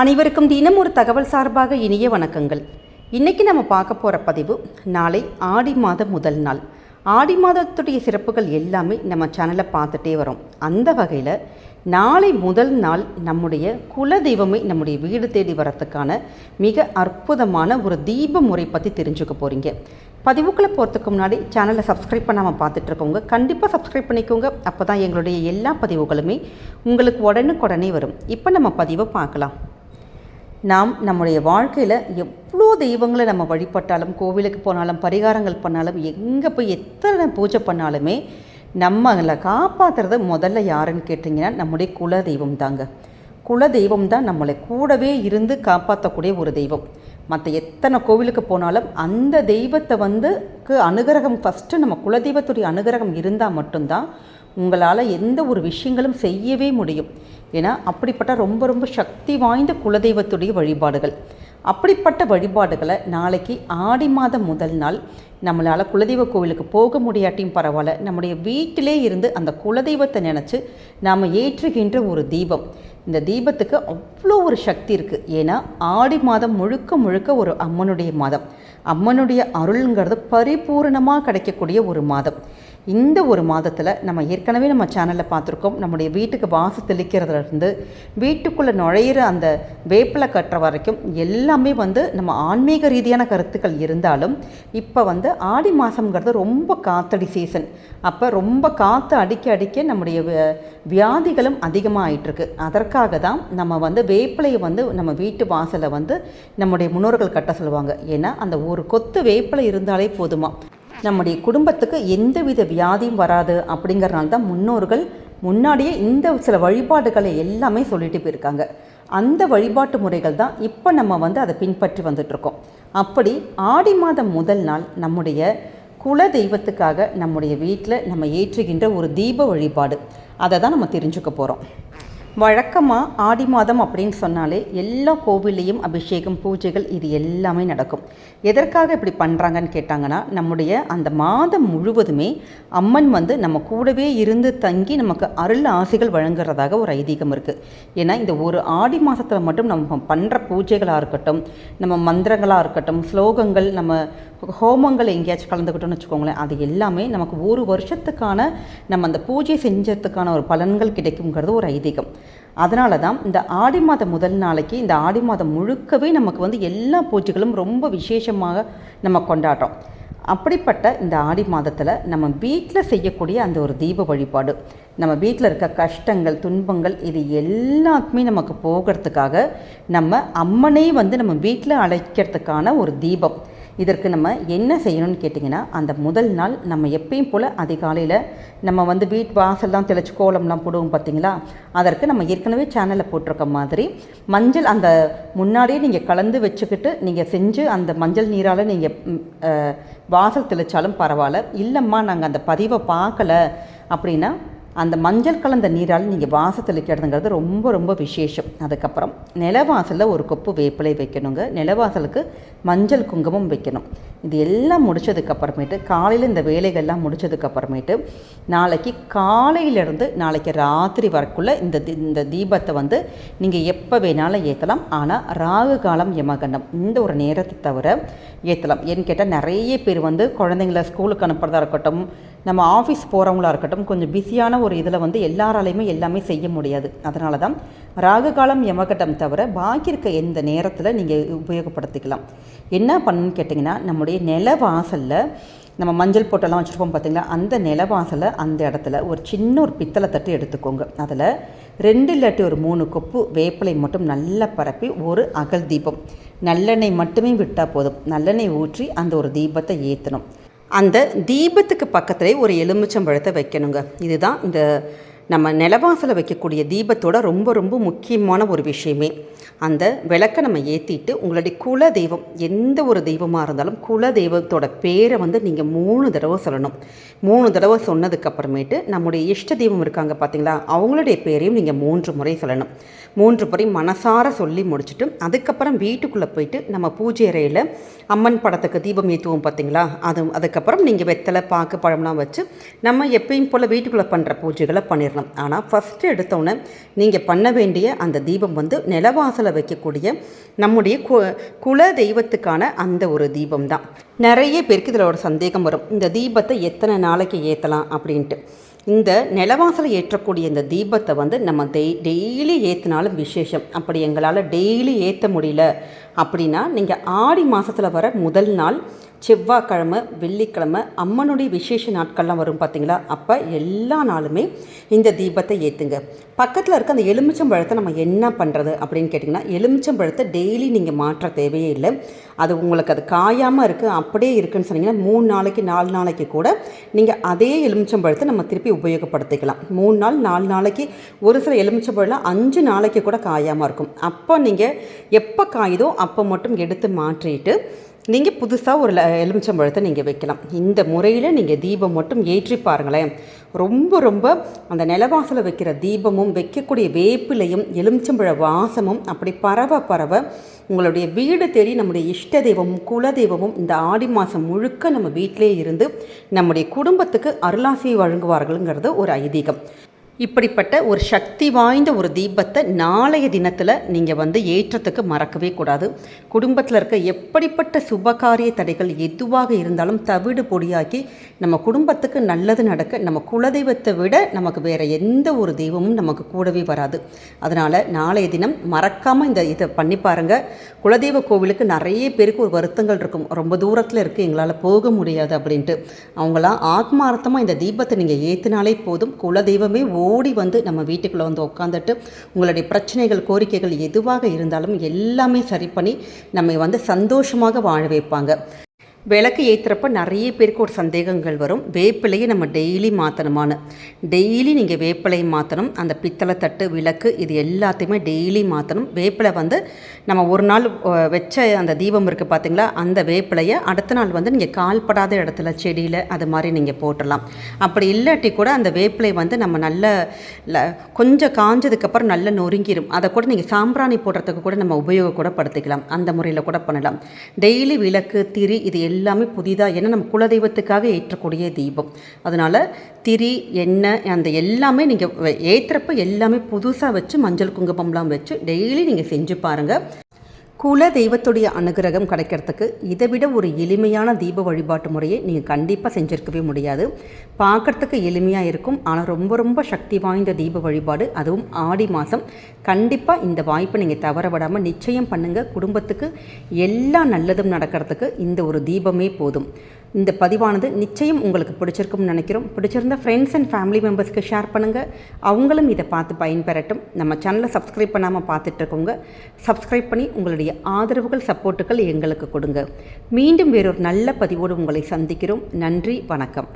அனைவருக்கும் தினம் ஒரு தகவல் சார்பாக இனிய வணக்கங்கள். இன்றைக்கி நம்ம பார்க்க போகிற பதிவு நாளை ஆடி மாத முதல் நாள். ஆடி மாதத்துடைய சிறப்புகள் எல்லாமே நம்ம சேனலை பார்த்துட்டே வரோம். அந்த வகையில் நாளை முதல் நாள் நம்முடைய குல தெய்வமே நம்முடைய வீடு தேடி வரத்துக்கான மிக அற்புதமான ஒரு தீப முறை பற்றி தெரிஞ்சுக்க போகிறீங்க பதிவுக்குள்ளே போகிறதுக்கு முன்னாடி சேனலை சப்ஸ்கிரைப் பண்ணாமல் பார்த்துட்ருக்கோங்க கண்டிப்பாக சப்ஸ்கிரைப் பண்ணிக்கோங்க. அப்போ தான் எங்களுடைய எல்லா பதிவுகளுமே உங்களுக்கு உடனுக்குடனே வரும். இப்போ நம்ம பதிவை பார்க்கலாம். நாம் நம்முடைய வாழ்க்கையில் எவ்வளோ தெய்வங்களை நம்ம வழிபட்டாலும் கோவிலுக்கு போனாலும் பரிகாரங்கள் பண்ணாலும் எங்கே போய் எத்தனை பூஜை பண்ணாலுமே நம்மளை காப்பாற்றுறது முதல்ல யாருன்னு கேட்டிங்கன்னா நம்முடைய குல தெய்வம் தாங்க. குல தெய்வம் தான் நம்மளை கூடவே இருந்து காப்பாற்றக்கூடிய ஒரு தெய்வம். மற்ற எத்தனை கோவிலுக்கு போனாலும் அந்த தெய்வத்தை வந்து அனுகிரகம் ஃபஸ்ட்டு நம்ம குலதெய்வத்துடைய அனுகிரகம் இருந்தால் மட்டும்தான் உங்களால் எந்த ஒரு விஷயங்களும் செய்யவே முடியும். ஏன்னா அப்படிப்பட்ட ரொம்ப ரொம்ப சக்தி வாய்ந்த குலதெய்வத்துடைய வழிபாடுகள். அப்படிப்பட்ட வழிபாடுகளை நாளைக்கு ஆடி மாதம் முதல் நாள் நம்மளால் குலதெய்வ கோவிலுக்கு போக முடியாட்டியும் பரவாயில்ல. நம்முடைய வீட்டிலே இருந்து அந்த குலதெய்வத்தை நினச்சி நாம் ஏற்றுகின்ற ஒரு தீபம். இந்த தீபத்துக்கு அவ்வளோ ஒரு சக்தி இருக்குது ஏன்னா ஆடி மாதம் முழுக்க முழுக்க ஒரு அம்மனுடைய மாதம். அம்மனுடைய அருள்ங்கிறது பரிபூரணமாக கிடைக்கக்கூடிய ஒரு மாதம். இந்த ஒரு மாதத்தில் நம்ம ஏற்கனவே நம்ம சேனலில் பார்த்துருக்கோம். நம்முடைய வீட்டுக்கு வாசு தெளிக்கிறதுலேருந்து வீட்டுக்குள்ளே நுழையிற அந்த வேப்பிலை கட்டுற வரைக்கும் எல்லாமே வந்து நம்ம ஆன்மீக ரீதியான கருத்துக்கள் இருந்தாலும் இப்போ வந்து ஆடி மாதம்ங்கிறது ரொம்ப காத்தடி சீசன் அப்போ ரொம்ப காற்று அடிக்க அடிக்க நம்முடைய வியாதிகளும் அதிகமாகிட்டுருக்கு அதற்காக தான் நம்ம வந்து வேப்பிலையை வந்து நம்ம வீட்டு வாசலை வந்து நம்முடைய முன்னோர்கள் கட்ட சொல்லுவாங்க. ஏன்னா அந்த ஒரு கொத்து வேப்பிலை இருந்தாலே போதுமா? நம்முடைய குடும்பத்துக்கு எந்தவித வியாதியும் வராது அப்படிங்கிறனால தான் முன்னோர்கள் முன்னாடியே இந்த சில வழிபாடுகளை எல்லாமே சொல்லிட்டு போயிருக்காங்க. அந்த வழிபாட்டு முறைகள் தான் இப்போ நம்ம வந்து அதை பின்பற்றி வந்துட்ருக்கோம் அப்படி ஆடி மாதம் முதல் நாள் நம்முடைய குல தெய்வத்துக்காக நம்முடைய வீட்டில் நம்ம ஏற்றுகின்ற ஒரு தீப வழிபாடு. அதை தான் நம்ம தெரிஞ்சுக்க போகிறோம் வழக்கமாக ஆடி மாதம் அப்படின்னு சொன்னாலே எல்லா கோவில்லையும் அபிஷேகம் பூஜைகள் இது எல்லாமே நடக்கும். எதற்காக இப்படி பண்ணுறாங்கன்னு கேட்டாங்கன்னா நம்முடைய அந்த மாதம் முழுவதுமே அம்மன் வந்து நம்ம கூடவே இருந்து தங்கி நமக்கு அருள் ஆசைகள் வழங்குறதாக ஒரு ஐதீகம் இருக்குது ஏன்னா இந்த ஒரு ஆடி மாதத்தில் மட்டும் நம்ம பண்ணுற பூஜைகளாக இருக்கட்டும் நம்ம மந்திரங்களாக இருக்கட்டும் ஸ்லோகங்கள் நம்ம ஹோமங்கள் எங்கேயாச்சும் கலந்துக்கிட்டோம்னு வச்சுக்கோங்களேன் அது எல்லாமே நமக்கு ஒரு வருஷத்துக்கான நம்ம அந்த பூஜை செஞ்சதுக்கான ஒரு பலன்கள் கிடைக்குங்கிறது ஒரு ஐதீகம். அதனால தான் இந்த ஆடி மாதம் முதல் நாளைக்கு இந்த ஆடி மாதம் முழுக்கவே நமக்கு வந்து எல்லா பூஜைகளும் ரொம்ப விசேஷமாக நம்ம கொண்டாடுறோம். அப்படிப்பட்ட இந்த ஆடி மாதத்தில் நம்ம வீட்டில் செய்யக்கூடிய அந்த ஒரு தீப வழிபாடு நம்ம வீட்டில் இருக்க கஷ்டங்கள் துன்பங்கள் இது எல்லாத்துமே நமக்கு போகிறதுக்காக நம்ம அம்மனே வந்து நம்ம வீட்டில் அழைக்கிறதுக்கான ஒரு தீபம். இதற்கு நம்ம என்ன செய்யணும்னு கேட்டிங்கன்னா அந்த முதல் நாள் நம்ம எப்பயும் போல் அதிகாலையில் நம்ம வந்து வீட் வாசல்லாம் தெளிச்சு கோலம்லாம் போடுவோம் பார்த்தீங்களா? அதற்கு நம்ம ஏற்கனவே சேனலில் போட்டிருக்க மாதிரி மஞ்சள் அந்த முன்னாடியே நீங்கள் கலந்து வச்சுக்கிட்டு நீங்கள் செஞ்சு அந்த மஞ்சள் நீரால் நீங்கள் வாசல் தெளித்தாலும் பரவாயில்ல. இல்லைம்மா நாங்கள் அந்த பதிவை பார்க்கல அப்படின்னா அந்த மஞ்சள் கலந்த நீரால் நீங்கள் வாச தெளிக்கிறதுங்கிறது ரொம்ப ரொம்ப விசேஷம். அதுக்கப்புறம் நிலவாசலில் ஒரு கொப்பு வேப்பிலை வைக்கணுங்க. நிலவாசலுக்கு மஞ்சள் குங்குமம் வைக்கணும். இது எல்லாம் முடிச்சதுக்கப்புறமேட்டு காலையில் இந்த வேலைகள்லாம் முடிச்சதுக்கப்புறமேட்டு நாளைக்கு காலையிலேருந்து நாளைக்கு ராத்திரி வரக்குள்ளே இந்த இந்த தீபத்தை வந்து நீங்கள் எப்போ வேணாலும் ஏற்றலாம் ஆனால் ராகு காலம் யமகண்டம். இந்த ஒரு நேரத்தை தவிர ஏற்றலாம் ஏன்னு கேட்டால் நிறைய பேர் வந்து குழந்தைங்கள ஸ்கூலுக்கு அனுப்புகிறதா இருக்கட்டும் நம்ம ஆஃபீஸ் போகிறவங்களா இருக்கட்டும் கொஞ்சம் பிஸியான ஒரு இதில் வந்து எல்லாராலையுமே எல்லாமே செய்ய முடியாது. அதனால தான் ராகு காலம் யமகட்டம் தவிர பாக்கி இருக்க எந்த நேரத்தில் நீங்கள் உபயோகப்படுத்திக்கலாம். என்ன பண்ணுன்னு கேட்டிங்கன்னா நம்முடைய நில வாசலில் நம்ம மஞ்சள் போட்டெல்லாம் வச்சுருப்போம் பார்த்திங்களா அந்த நிலவாசலை அந்த இடத்துல ஒரு சின்ன ஒரு பித்தளை தட்டு எடுத்துக்கோங்க. அதில் ரெண்டு இல்லாட்டி ஒரு மூணு கொப்பு வேப்பிலை மட்டும் நல்லா பரப்பி ஒரு அகல் தீபம். நல்லெண்ணெய் மட்டுமே விட்டால் போதும். நல்லெண்ணெய் ஊற்றி அந்த ஒரு தீபத்தை ஏற்றணும் அந்த தீபத்துக்கு பக்கத்துலேயே ஒரு எலுமிச்சம்பழத்தை வைக்கணுங்க. இதுதான் இந்த நம்ம நிலவாசலை வைக்கக்கூடிய தீபத்தோட ரொம்ப ரொம்ப முக்கியமான ஒரு விஷயமே. அந்த விளக்கை நம்ம ஏற்றிட்டு உங்களுடைய குல தெய்வம் எந்த ஒரு தெய்வமாக இருந்தாலும் குல தெய்வத்தோட பேரை வந்து நீங்கள் மூணு தடவை சொல்லணும். மூணு தடவை சொன்னதுக்கப்புறமேட்டு நம்முடைய இஷ்ட தெய்வம் இருக்காங்க பார்த்தீங்களா அவங்களுடைய பேரையும் நீங்கள் மூன்று முறை சொல்லணும். மூன்று முறை மனசார சொல்லி முடிச்சுட்டு அதுக்கப்புறம் வீட்டுக்குள்ளே போயிட்டு நம்ம பூஜை அறையில் அம்மன் படத்துக்கு தீபம் ஏற்றுவோம் பார்த்தீங்களா அது அதுக்கப்புறம் நீங்கள் வெத்தலை பாக்கு பழம்லாம் வச்சு நம்ம எப்பயும் போல் வீட்டுக்குள்ளே பண்ணுற பூஜைகளை பண்ணிடலாம் மாற்றிக்கலாம் ஆனால் ஃபஸ்ட்டு எடுத்தோன்னே நீங்கள் பண்ண வேண்டிய அந்த தீபம் வந்து நிலவாசலை வைக்கக்கூடிய நம்முடைய கு குல தெய்வத்துக்கான அந்த ஒரு தீபம் தான் நிறைய பேருக்கு இதில் ஒரு சந்தேகம் வரும். இந்த தீபத்தை எத்தனை நாளைக்கு ஏற்றலாம் அப்படின்ட்டு. இந்த நிலவாசலை ஏற்றக்கூடிய இந்த தீபத்தை வந்து நம்ம டெய் டெய்லி ஏற்றினாலும் விசேஷம். அப்படி எங்களால் டெய்லி ஏற்ற முடியல அப்படின்னா நீங்கள் ஆடி மாதத்தில் வர முதல் நாள் செவ்வாய்க்கிழமை வெள்ளிக்கிழமை அம்மனுடைய விசேஷ நாட்கள்லாம் வரும் பார்த்தீங்களா? அப்போ எல்லா நாளுமே இந்த தீபத்தை ஏற்றுங்க பக்கத்தில் இருக்க அந்த எலுமிச்சம்பழத்தை நம்ம என்ன பண்ணுறது அப்படின்னு கேட்டிங்கன்னா எலுமிச்சம்பழத்தை டெய்லி நீங்கள் மாற்ற தேவையே இல்லை. அது உங்களுக்கு அது காயாமல் இருக்குது அப்படியே இருக்குன்னு சொன்னீங்கன்னா மூணு நாளைக்கு நாலு நாளைக்கு கூட நீங்கள் அதே எலுமிச்சம்பழத்தை நம்ம திருப்பி உபயோகப்படுத்திக்கலாம். மூணு நாள் நாலு நாளைக்கு ஒரு சில எலுமிச்சம்பழம் அஞ்சு நாளைக்கு கூட காயாமல் இருக்கும். அப்போ நீங்கள் எப்போ காயுதோ அப்போ மட்டும் எடுத்து மாற்றிட்டு நீங்கள் புதுசாக ஒரு எலுமிச்சம்பழத்தை நீங்கள் வைக்கலாம். இந்த முறையில் நீங்கள் தீபம் மட்டும் ஏற்றி பாருங்களேன். ரொம்ப ரொம்ப அந்த நிலவாசலை வைக்கிற தீபமும் வைக்கக்கூடிய வேப்பிலையும் எலுமிச்சம்பழ வாசமும் அப்படி பரவ பரவ உங்களுடைய வீடு தேடி நம்முடைய இஷ்ட தெய்வமும் குல தெய்வமும் இந்த ஆடி மாதம் முழுக்க நம்ம வீட்டிலே இருந்து நம்முடைய குடும்பத்துக்கு அருளாசியை வழங்குவார்கள்ங்கிறது ஒரு ஐதீகம். இப்படிப்பட்ட ஒரு சக்தி வாய்ந்த ஒரு தீபத்தை நாளைய தினத்தில் நீங்கள் வந்து ஏற்றத்துக்கு மறக்கவே கூடாது. குடும்பத்தில் இருக்க எப்படிப்பட்ட சுபகாரிய தடைகள் எதுவாக இருந்தாலும் தவிடு பொடியாக்கி நம்ம குடும்பத்துக்கு நல்லது நடக்க நம்ம குலதெய்வத்தை விட நமக்கு வேறு எந்த ஒரு தெய்வமும் நமக்கு கூடவே வராது. அதனால் நாளைய தினம் மறக்காமல் இந்த இதை பண்ணி பாருங்கள் குலதெய்வ கோவிலுக்கு நிறைய பேருக்கு ஒரு வருத்தங்கள் இருக்கும். ரொம்ப தூரத்தில் இருக்குது எங்களால் போக முடியாது அப்படின்ட்டு. அவங்களாம் ஆத்மார்த்தமாக இந்த தீபத்தை நீங்கள் ஏற்றினாலே போதும். குலதெய்வமே ஓடி வந்து நம்ம வீட்டுக்குள்ளே வந்து உட்காந்துட்டு உங்களுடைய பிரச்சனைகள் கோரிக்கைகள் எதுவாக இருந்தாலும் எல்லாமே சரி பண்ணி நம்ம வந்து சந்தோஷமாக வாழ வைப்பாங்க. விளக்கு ஏற்றுறப்ப நிறைய பேருக்கு ஒரு சந்தேகங்கள் வரும். வேப்பிலையை நம்ம டெய்லி மாற்றணுமான்னு டெய்லி நீங்கள் வேப்பிலையை மாற்றணும் அந்த பித்தளை தட்டு விளக்கு இது எல்லாத்தையுமே டெய்லி மாற்றணும் வேப்பிலை வந்து நம்ம ஒரு நாள் வச்ச அந்த தீபம் இருக்குது பார்த்தீங்களா அந்த வேப்பிலையை அடுத்த நாள் வந்து நீங்கள் கால்படாத இடத்துல செடியில் அது மாதிரி நீங்கள் போட்டுடலாம். அப்படி இல்லாட்டி கூட அந்த வேப்பிலை வந்து நம்ம நல்ல கொஞ்சம் காஞ்சதுக்கப்புறம் நல்லா நொறுங்கிடும் அதை கூட நீங்கள் சாம்பிராணி போடுறதுக்கு கூட நம்ம உபயோகம் கூட படுத்திக்கலாம். அந்த முறையில் கூட பண்ணலாம். டெய்லி விளக்கு திரி இது எல்லாமே புதிதாக ஏன்னா நம்ம குலதெய்வத்துக்காக ஏற்றக்கூடிய தீபம். அதனால் திரி எண்ணெய் அந்த எல்லாமே நீங்கள் ஏற்றுறப்ப எல்லாமே புதுசாக வச்சு மஞ்சள் குங்குமம்லாம் வச்சு டெய்லி நீங்கள் செஞ்சு பாருங்கள் குல தெய்வத்துடைய அனுகிரகம் கிடைக்கிறதுக்கு இதை விட ஒரு எளிமையான தீப வழிபாட்டு முறையை நீங்கள் கண்டிப்பாக செஞ்சுருக்கவே முடியாது. பார்க்குறதுக்கு எளிமையாக இருக்கும். ஆனால் ரொம்ப ரொம்ப சக்தி வாய்ந்த தீப வழிபாடு அதுவும் ஆடி மாதம் கண்டிப்பாக இந்த வாய்ப்பை நீங்கள் தவற விடாமல் நிச்சயம் பண்ணுங்கள் குடும்பத்துக்கு எல்லா நல்லதும் நடக்கிறதுக்கு இந்த ஒரு தீபமே போதும். இந்த பதிவானது நிச்சயம் உங்களுக்கு பிடிச்சிருக்கும்னு நினைக்கிறோம். பிடிச்சிருந்த ஃப்ரெண்ட்ஸ் அண்ட் ஃபேமிலி மெம்பர்ஸ்க்கு ஷேர் பண்ணுங்கள் அவங்களும் இதை பார்த்து பயன்பெறட்டும். நம்ம சேனலை சப்ஸ்கிரைப் பண்ணாமல் பார்த்துட்ருக்கோங்க சப்ஸ்கிரைப் பண்ணி உங்களுடைய ஆதரவுகள் சப்போர்ட்டுகள் எங்களுக்கு கொடுங்க. மீண்டும் வேறொரு நல்ல பதிவோடு உங்களை சந்திக்கிறோம். நன்றி வணக்கம்.